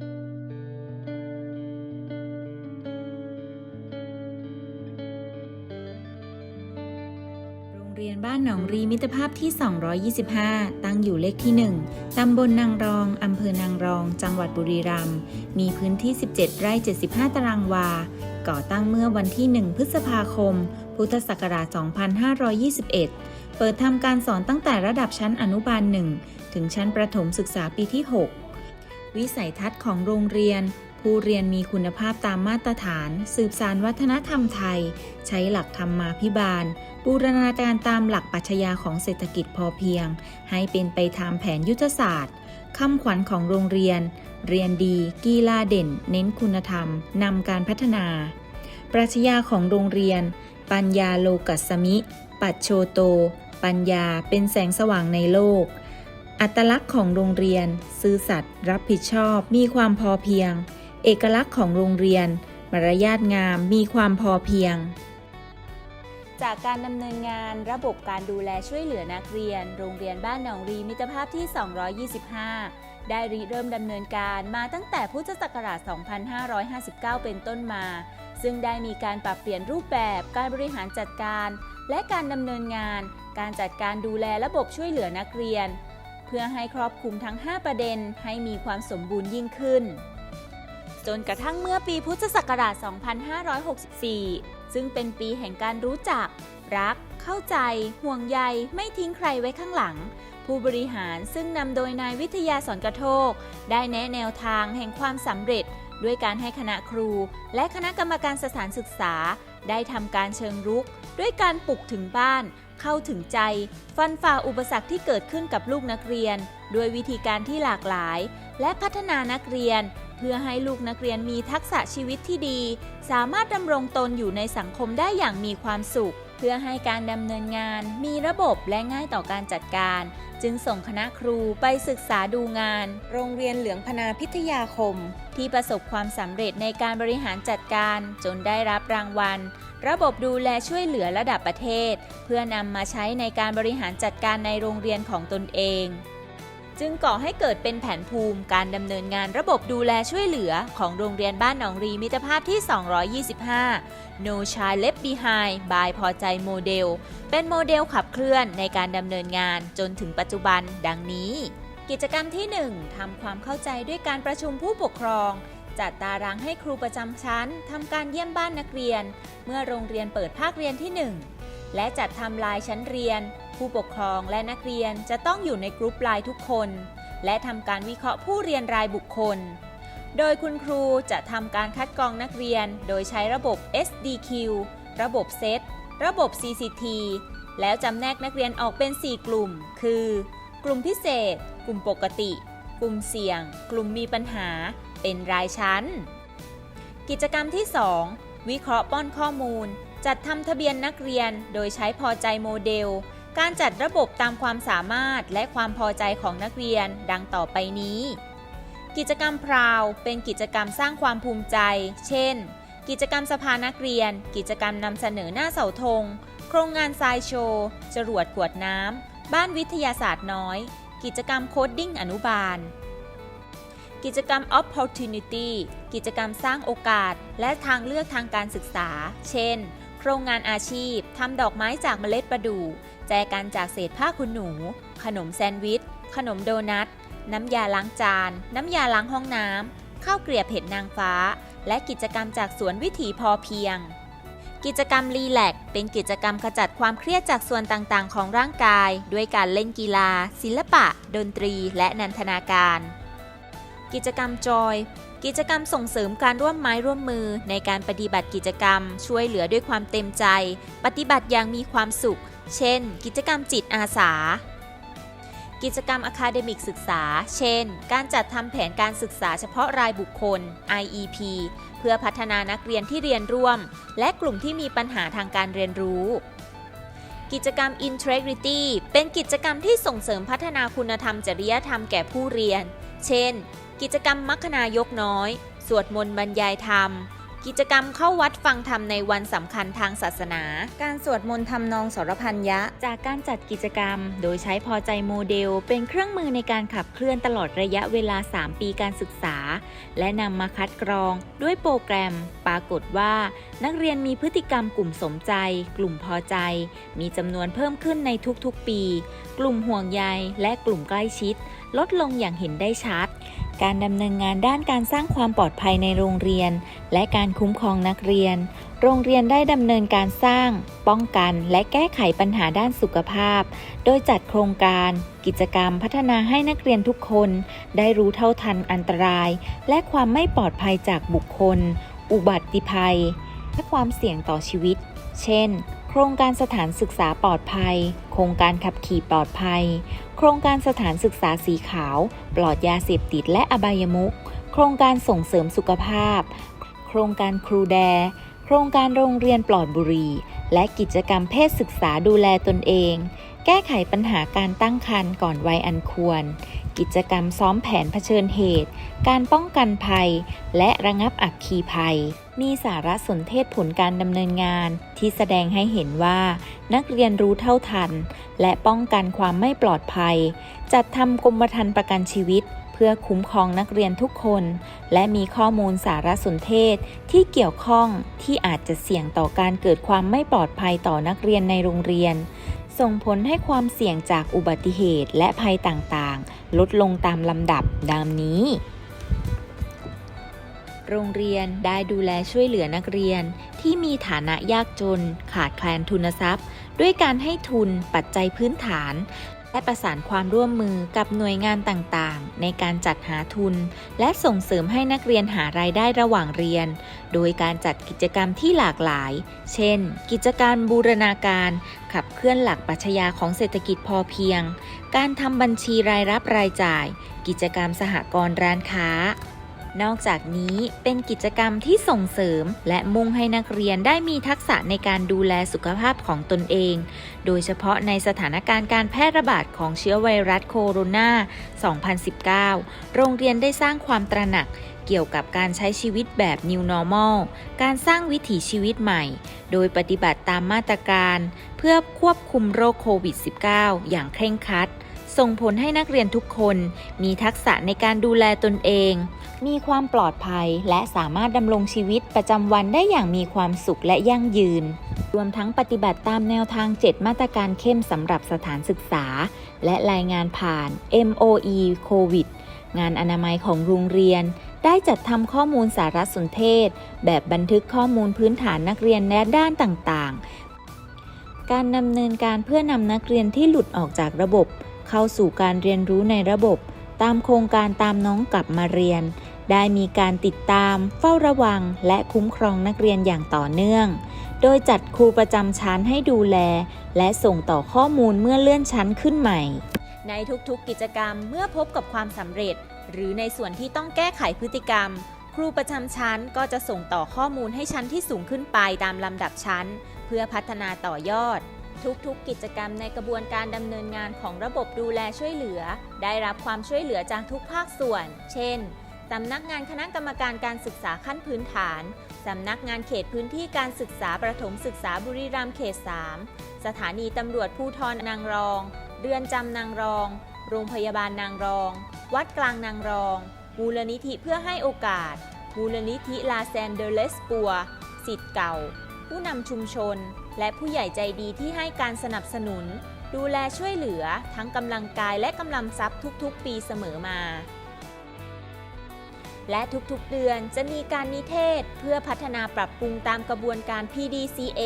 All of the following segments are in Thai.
โรงเรียนบ้านหนองรีมิตรภาพที่ 225 ตั้งอยู่เลขที่ 1 ตำบลนางรอง อำเภอนางรอง จังหวัดบุรีรัมย์ มีพื้นที่ 17 ไร่ 75 ตารางวา ก่อตั้งเมื่อวันที่ 1 พฤษภาคม พุทธศักราช 2521 เปิดทำการสอนตั้งแต่ระดับชั้นอนุบาล 1 ถึงชั้นประถมศึกษาปีที่ 6 วิสัยทัศน์ของโรงเรียน ผู้เรียนมีคุณภาพตามมาตรฐาน สืบสารวัฒนธรรมไทย ใช้หลักธรรมาภิบาล บูรณาการตามหลักปัชญาของเศรษฐกิจพอเพียง ให้เป็นไปตามแผนยุทธศาสตร์คำขวัญของโรงเรียน เรียนดี กีฬาเด่น เน้นคุณธรรมนำการพัฒนา ปรัชญาของโรงเรียน ปัญญาโลกัสมิ ปัจโชโต ปัญญาเป็นแสงสว่างในโลก อัตลักษณ์ของโรงเรียน ซื่อสัตย์รับผิดชอบ มีความพอเพียง เอกลักษณ์ของโรงเรียน มารยาทงาม มีความพอเพียง จากการดำเนินงานระบบการดูแลช่วยเหลือนักเรียน โรงเรียนบ้านหนองรีมิตรภาพที่ 225 ได้ริเริ่มดำเนินการมาตั้งแต่พุทธศักราช 2559 เป็นต้นมา ซึ่งได้มีการปรับเปลี่ยนรูปแบบการบริหารจัดการ และการดำเนินงาน การจัดการดูแลระบบช่วยเหลือนักเรียน พื่อให้ครอบคลุมทั้ง 5 ประเด็นให้มีความสมบูรณ์ยิ่งขึ้น จนกระทั่งเมื่อปีพุทธศักราช 2564 ซึ่งเป็นปีแห่งการรู้จัก รัก เข้าใจ ห่วงใย ไม่ทิ้งใครไว้ข้างหลัง ผู้บริหารซึ่งนำโดยนายวิทยาสอนกระโทก ได้แนะแนวทางแห่งความสำเร็จ ด้วยการให้คณะครู และคณะกรรมการสถานศึกษา ได้ทำการเชิงรุก ด้วยการปลุกถึงบ้าน เข้าถึงใจ ฟันฝ่าอุปสรรคที่เกิดขึ้นกับลูกนักเรียน ด้วยวิธีการที่หลากหลาย และพัฒนานักเรียน เพื่อให้ลูกนักเรียนมีทักษะชีวิตที่ดี สามารถดำรงตนอยู่ในสังคมได้อย่างมีความสุข เพื่อให้การดำเนินงาน มีระบบและง่ายต่อการจัดการ จึงส่งคณะครูไปศึกษาดูงาน โรงเรียนเหลืองพนาพิทยาคม ที่ประสบความสำเร็จในการบริหารจัดการ จนได้รับรางวัล ระบบดูแลช่วยเหลือระดับประเทศ เพื่อนำมาใช้ในการบริหารจัดการในโรงเรียนของตนเอง จึงก่อให้เกิดเป็นแผนภูมิการดำเนินงานระบบดูแลช่วยเหลือของโรงเรียนบ้านหนองรีมิตรภาพที่ 225 No Child Left Behind by พอใจโมเดล เป็นโมเดลขับเคลื่อนในการดำเนินงานจนถึงปัจจุบันดังนี้ กิจกรรมที่ 1ทำความเข้าใจด้วยการประชุมผู้ปกครอง จัดตารางให้ครูประจำชั้นทำการเยี่ยมบ้านนักเรียน เมื่อโรงเรียนเปิดภาคเรียนที่ 1 และจัดทำลายชั้นเรียน ผู้ปกครองและนักเรียนจะต้องอยู่ในกรุ๊ปไลน์ทุกคน และทำการวิเคราะห์ผู้เรียนรายบุคคล โดยคุณครูจะทำการคัดกรองนักเรียน โดยใช้ระบบ SDQ ระบบเซตระบบ CCT แล้วจำแนกนักเรียนออกเป็น 4 กลุ่ม คือ กลุ่มพิเศษ กลุ่มปกติ กลุ่มเสี่ยง กลุ่มมีปัญหา เป็นรายชั้น กิจกรรมที่ 2 วิเคราะห์ป้อนข้อมูล จัดทำทะเบียนนักเรียนโดยใช้พอใจโมเดล การจัดระบบตามความสามารถและความพอใจของนักเรียนดังต่อไปนี้ กิจกรรมพราวเป็นกิจกรรมสร้างความภูมิใจ เช่น กิจกรรมสภานักเรียน กิจกรรมนำเสนอหน้าเสาธง โครงงานทรายโชว์จรวดกวดน้ำบ้านวิทยาศาสตร์น้อย กิจกรรมโคดดิ้งอนุบาล กิจกรรม Opportunity กิจกรรมสร้างโอกาส และทางเลือกทางการศึกษา เช่น โครงงานอาชีพทำดอกไม้จากเมล็ดประดู่แจกันจากเศษผ้าคุณหนู ขนมแซนด์วิช ขนมโดนัท น้ำยาล้างจาน น้ำยาล้างห้องน้ำข้าวเกลียบเผ็ดนางฟ้า และกิจกรรมจากสวนวิถีพอเพียงกิจกรรมรีแลกซ์เป็นกิจกรรมขจัดความเครียดจากส่วนต่างๆ ของร่างกาย ด้วยการเล่นกีฬา ศิลปะ ดนตรี และนันทนาการ กิจกรรมจอย กิจกรรมส่งเสริมการร่วมไม้ร่วมมือ ในการปฏิบัติกิจกรรม ช่วยเหลือด้วยความเต็มใจ ปฏิบัติอย่างมีความสุข เช่น กิจกรรมจิตอาสา กิจกรรมอะคาเดมิกศึกษา เช่น การจัดทำแผนการศึกษาเฉพาะรายบุคคล IEP เพื่อพัฒนานักเรียนที่เรียนร่วม และกลุ่มที่มีปัญหาทางการเรียนรู้กิจกรรม Integrity เป็นกิจกรรมที่ส่งเสริมพัฒนาคุณธรรมจริยธรรมแก่ผู้เรียน เช่น กิจกรรมมัคคณายกน้อย สวดมนต์บรรยายธรรม กิจกรรมเข้าวัดฟังธรรมในวันสำคัญทางศาสนา การสวดมนต์ทำนองสรพันยะ จากการจัดกิจกรรม โดยใช้พอใจโมเดล เป็นเครื่องมือในการขับเคลื่อนตลอดระยะเวลา 3 ปีการศึกษา และนำมาคัดกรอง ด้วยโปรแกรม ปรากฏว่า นักเรียนมีพฤติกรรมกลุ่มสมใจ กลุ่มพอใจ มีจำนวนเพิ่มขึ้นในทุกๆปี กลุ่มห่วงใยและกลุ่มใกล้ชิด ลดลงอย่างเห็นได้ชัด การดำเนินงานด้านการสร้างความปลอดภัยในโรงเรียน และการคุ้มครองนักเรียน โรงเรียนได้ดำเนินการสร้าง ป้องกัน และแก้ไขปัญหาด้านสุขภาพ โดยจัดโครงการ กิจกรรมพัฒนาให้นักเรียนทุกคน ได้รู้เท่าทันอันตราย และความไม่ปลอดภัยจากบุคคล อุบัติภัย และความเสี่ยงต่อชีวิต เช่น โครงการสถานศึกษาปลอดภัย ครงการขับขี่ปลอดภัย โครงการสถานศึกษาสีขาว ปลอดยาเสพติดและอบายมุข โครงการส่งเสริมสุขภาพ โครงการครูแด โครงการโรงเรียนปลอดบุหรี่และกิจกรรมเพศศึกษาดูแลตนเอง แก้ไขปัญหาการตั้งครรภ์ก่อนวัยอันควร กิจกรรมซ้อมแผนเผชิญเหตุ การป้องกันภัย และระงับอัคคีภัย มีสารสนเทศผลการดำเนินงาน ที่แสดงให้เห็นว่า นักเรียนรู้เท่าทัน และป้องกันความไม่ปลอดภัย จัดทำกรมธรรม์ประกันชีวิตเพื่อคุ้มครองนักเรียนทุกคน และมีข้อมูลสารสนเทศที่เกี่ยวข้องที่อาจจะเสี่ยงต่อการเกิดความไม่ปลอดภัยต่อนักเรียนในโรงเรียน ส่งผลให้ความเสี่ยงจากอุบัติเหตุและภัยต่างๆ ลดลงตามลำดับดังนี้ โรงเรียนได้ดูแลช่วยเหลือนักเรียนที่มีฐานะยากจน ขาดแคลนทุนทรัพย์ ด้วยการให้ทุนปัจจัยพื้นฐาน และประสานความร่วมมือกับหน่วยงานต่างๆ ในการจัดหาทุน และส่งเสริมให้นักเรียนหารายได้ระหว่างเรียน โดยการจัดกิจกรรมที่หลากหลาย เช่น กิจการบูรณาการ ขับเคลื่อนหลักปรัชญาของเศรษฐกิจพอเพียง การทำบัญชีรายรับรายจ่าย กิจกรรมสหกรณ์ร้านค้า นอกจากนี้เป็นกิจกรรมที่ส่งเสริม และมุ่งให้นักเรียนได้มีทักษะในการดูแลสุขภาพของตนเอง โดยเฉพาะในสถานการณ์การแพร่ระบาดของเชื้อไวรัสโคโรนา 2019 โรงเรียนได้สร้างความตระหนักเกี่ยวกับการใช้ชีวิตแบบ New Normal การสร้างวิถีชีวิตใหม่ โดยปฏิบัติตามมาตรการ เพื่อควบคุมโรคโควิด -19 อย่างเคร่งครัด ส่งผลให้นักเรียนทุกคนมีทักษะในการดูแลตนเอง มีความปลอดภัยและสามารถดำรงชีวิตประจำวันได้อย่างมีความสุขและยั่งยืน รวมทั้งปฏิบัติตามแนวทาง 7 มาตรการเข้มสำหรับสถานศึกษา และรายงานผ่าน MOE โควิดงานอนามัยของโรงเรียน ได้จัดทำข้อมูลสารสนเทศ แบบบันทึกข้อมูลพื้นฐานนักเรียนในด้านต่างๆ การดำเนินการเพื่อนำนักเรียนที่หลุดออกจากระบบ เข้าสู่การเรียนรู้ในระบบ ตามโครงการตามน้องกลับมาเรียน ได้มีการติดตาม เฝ้าระวัง และคุ้มครองนักเรียนอย่างต่อเนื่อง โดยจัดครูประจำชั้นให้ดูแล และส่งต่อข้อมูลเมื่อเลื่อนชั้นขึ้นใหม่ ในทุกๆกิจกรรมเมื่อพบกับความสำเร็จ หรือในส่วนที่ต้องแก้ไขพฤติกรรมครูประจำชั้นก็จะส่งต่อข้อมูลให้ชั้นที่สูงขึ้นไปตามลำดับชั้น เพื่อพัฒนาต่อยอด ทุกๆ กิจกรรมในกระบวนการดำเนินงานของระบบดูแลช่วยเหลือ ได้รับความช่วยเหลือจากทุกภาคส่วน เช่นสำนักงานคณะกรรมการการศึกษาขั้นพื้นฐาน สำนักงานเขตพื้นที่การศึกษาประถมศึกษาบุรีรัมย์เขต 3 สถานีตำรวจภูธรนางรอง เรือนจำนางรอง โรงพยาบาลนางรอง วัดกลางนางรอง มูลนิธิเพื่อให้โอกาส มูลนิธิลาแซนเดเลสปัว สิทธิ์เก่า ผู้นำชุมชน และผู้ใหญ่ใจดีที่ให้การสนับสนุน ดูแลช่วยเหลือทั้งกำลังกายและกำลังทรัพย์ทุกๆ ปีเสมอมา และทุกๆเดือนจะมีการนิเทศเพื่อพัฒนาปรับปรุงตามกระบวนการ PDCA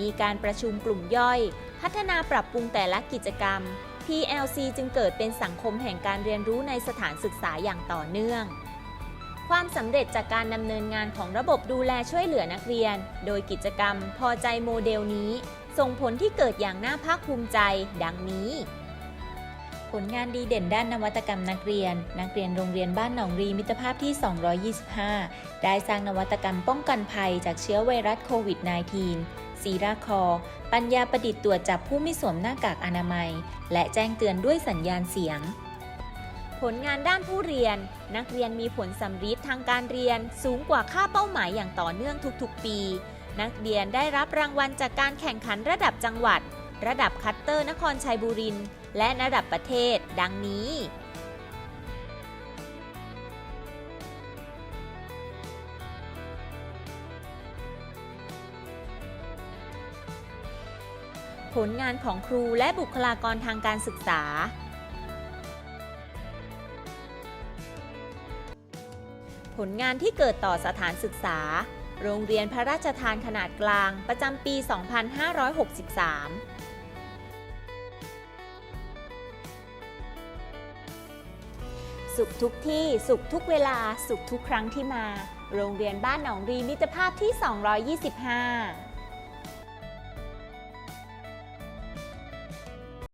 มีการประชุมกลุ่มย่อย พัฒนาปรับปรุงแต่ละกิจกรรม PLC จึงเกิดเป็นสังคมแห่งการเรียนรู้ในสถานศึกษาอย่างต่อเนื่อง ความสำเร็จจากการดำเนินงานของระบบดูแลช่วยเหลือนักเรียน โดยกิจกรรมพอใจโมเดลนี้ ส่งผลที่เกิดอย่างน่าภาคภูมิใจ ดังนี้ ผลงานดีเด่นด้านนวัตกรรมนักเรียน นักเรียนโรงเรียนบ้านหนองรีมิตรภาพที่ 225 ได้สร้างนวัตกรรมป้องกันภัยจากเชื้อไวรัสโควิด -19 ซีราคอ ปัญญาประดิษฐ์ตรวจจับผู้ไม่สวมหน้ากากอนามัย และแจ้งเตือนด้วยสัญญาณเสียง ผลงานด้านผู้เรียน นักเรียนมีผลสำฤทธิ์ทางการเรียนสูงกว่าค่าเป้าหมายอย่างต่อเนื่องทุกๆ ปี นักเรียนได้รับรางวัลจากการแข่งขันระดับจังหวัด ระดับคัตเตอร์นครชัยบุรีและระดับประเทศ ดังนี้ ผลงานของครูและบุคลากรทางการศึกษา ผลงานที่เกิดต่อสถานศึกษา โรงเรียนพระราชทานขนาดกลางประจำปี 2563สุขทุกที่สุขทุกเวลาสุขทุกครั้งที่มา โรงเรียนบ้านหนองรีมิตรภาพที่ 225